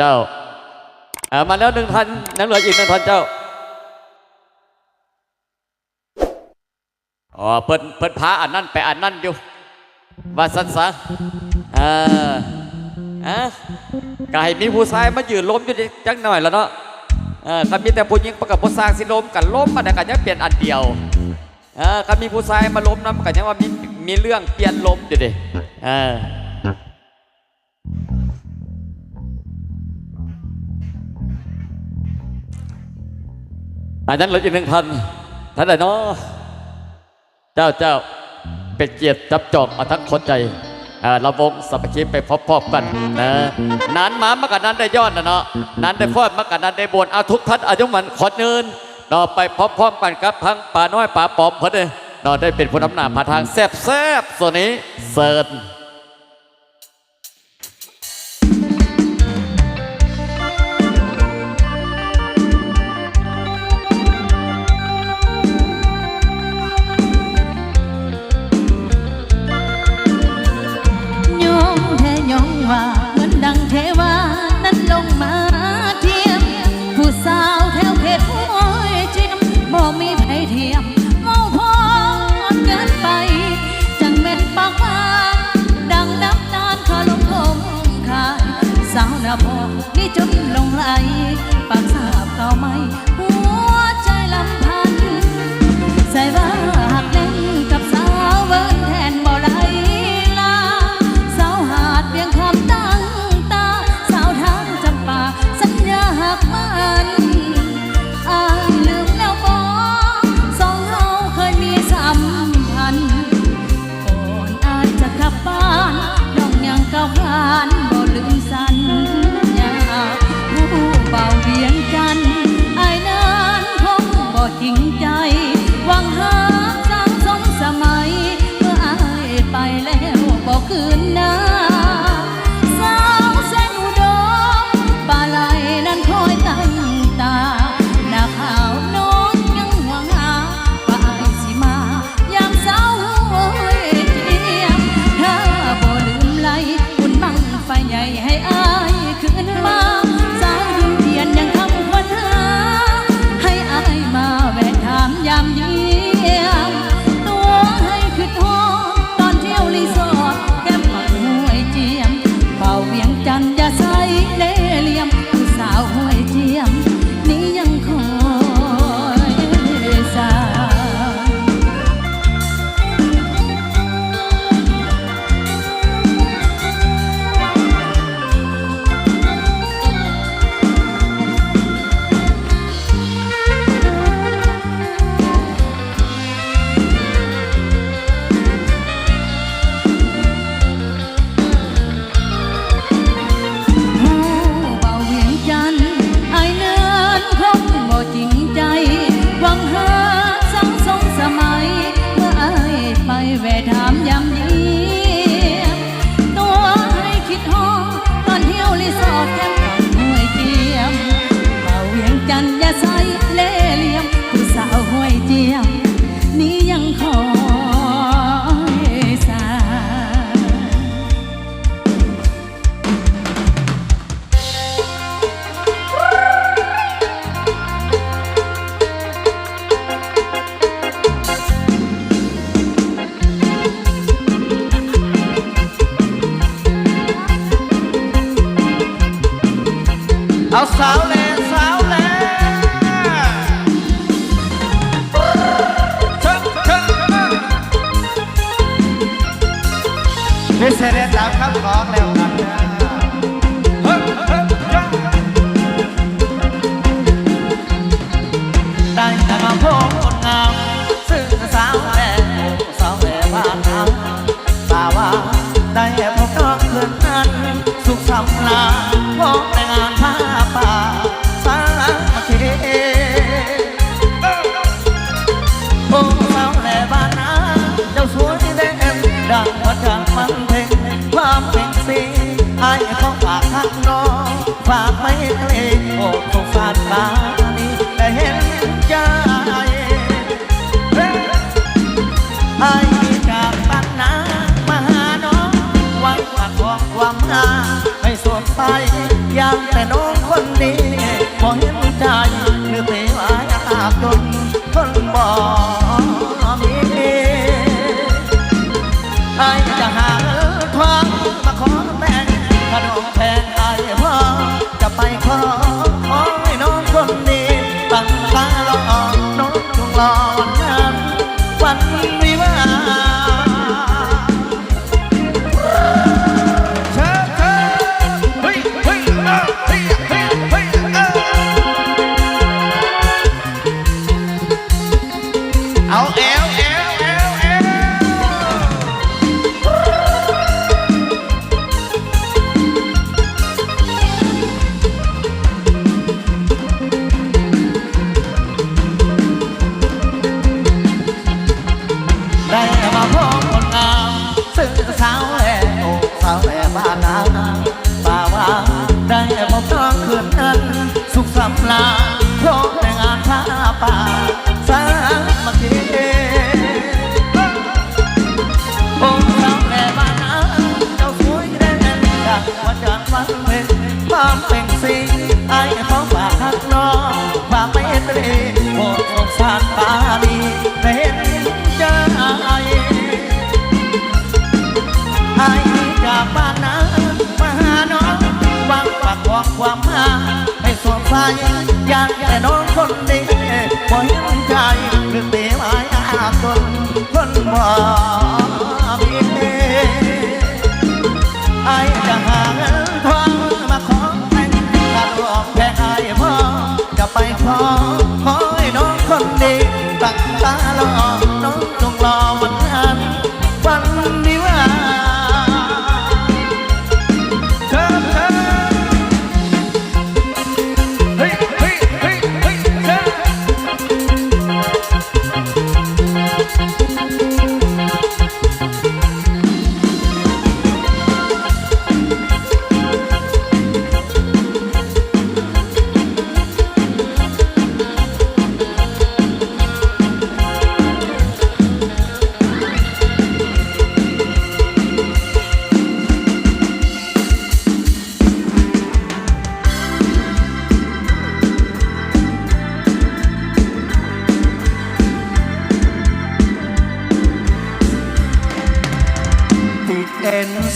จ้าอามาแล้วหนึ่งพันนังเหลืออีกหนึ่งพันเจ้าอ๋อเปิดเปิดพาอันนั่นไปอันนั่นอยู่ว่าสันซะอ่าอะไก่มีผู้ชายมายืนล้มอยู่จังหน่อยแล้วเนาะเออก็มีแต่ผู้หญิงประกับผู้ชายสิล้มกันล้มมาแต่กันยังเปลี่ยนอันเดียวเออก็มีผู้ชายมาล้มนะกันยังว่ามีมีเรื่องเปลี่ยนล้มอยู่ดิเออ อันนั้นลดอีกหนึ่งพันท่านใดเนาะเจ้าเจ้าเป็นเกียรติจับจองเอาทั้งคนใจเราวงสัพคิไปพบๆกันนะนั้นมามากันนั้นได้ยอดนะเนาะนั้นได้ฟอดมากันนั้นได้บวชเอาทุกท่านอายุมันขอเนินนอไปพร้อมๆกันครับทั้งป่าน้อยป่าปอมเพื่อนเนอได้เป็นผู้นำหน้าผาทางแซบๆส่วนนี้เซิร์น พอนี่จนลงไหลปากสาบเขาไม่ Ese โอ้คงฟาดฟ้านี่แต่เห็นใจไอ้จากบ้านนามาหาน้องหวังว่าของความหาให้สวนไปอย่างแต่น้องคนนี้มอเห็นใจนึกไปว่าตาจนคนบอกมีไอ้จาก วันจันทร์วันเพ็ญความเป็นสีไอ้เขาฝากทักน้องฝากไปเตรีโอ้สงสารปานีเป็นใจไอ้จากบ้านนามาหาน้องวางปากบอกความมาให้สวมใส่อยากแต่น้องคนดีบ่เห็นใจหรือเตะไม้อาตนคนบ่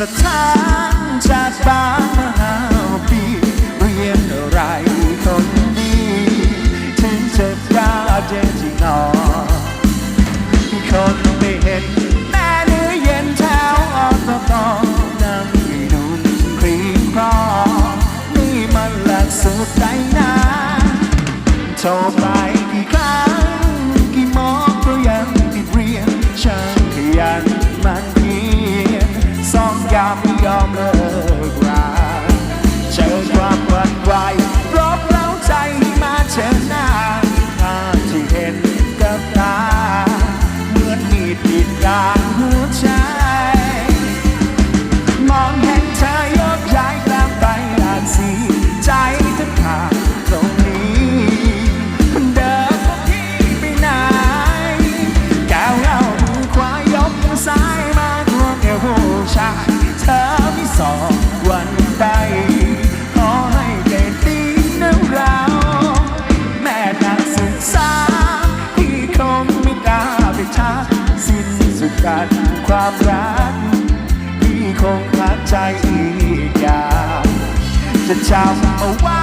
สถานจากบ้านมาหาปีเรียนอะไรคนดีถึงจะกล้าเจนจริงหนอคนไม่เห็นแม่เนื้อเย็นเช้าออนตตอนั่งให้นุ่มครีมครอนี่มันหลักสูตรใจนะโทรไปกี่ครั้ง จะจ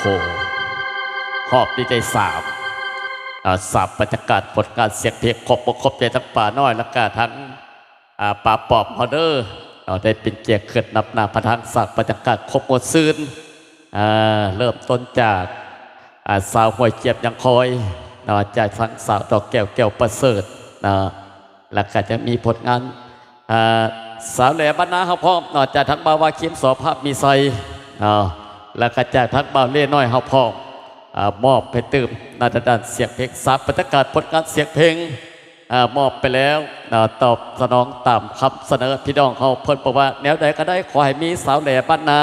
โอ้โห หอบดีใจสามสามบรรยากาศผลการเสียงเพลงครบบ่ครบใจทั้งป่าน้อยและก็ทั้งป่าปอบฮอเดอร์เราได้เป็นเกียรติเกิดนับหนาพระทางสักบรรยากาศครบหมดซื่นเริ่มต้นจากสาวห้วยเจียบยังคอยนะจากทั้งสาวดอกแก้วแก้วประเสริฐนะแล้วก็จะมีผลงานสาวแหลมบ้านนาเขาพร้อมนอกจากทั้งบาวาเขียมสอภาพมีไซอ่า แล้วก็จากทักบ่าวเล่น้อยเฮาพ่อมอามอบไปเตื่มนาฏดานเสียงเพลงสับรระกาศผลการเสียงเพลงมอบไปแล้วตอบสนองตามคำเสนอพี่น้องเขาเพิ่นบอกว่า แนวใดก็ได้ขอให้มีสาวแหล่บ้านนา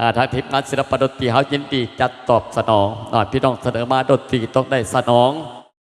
อ่าทางทีมงานศิลปดนตรีเฮายินดีจัดตอบสนองอ่าพี่น้องเสนอมาดนตรีต้องได้สนอง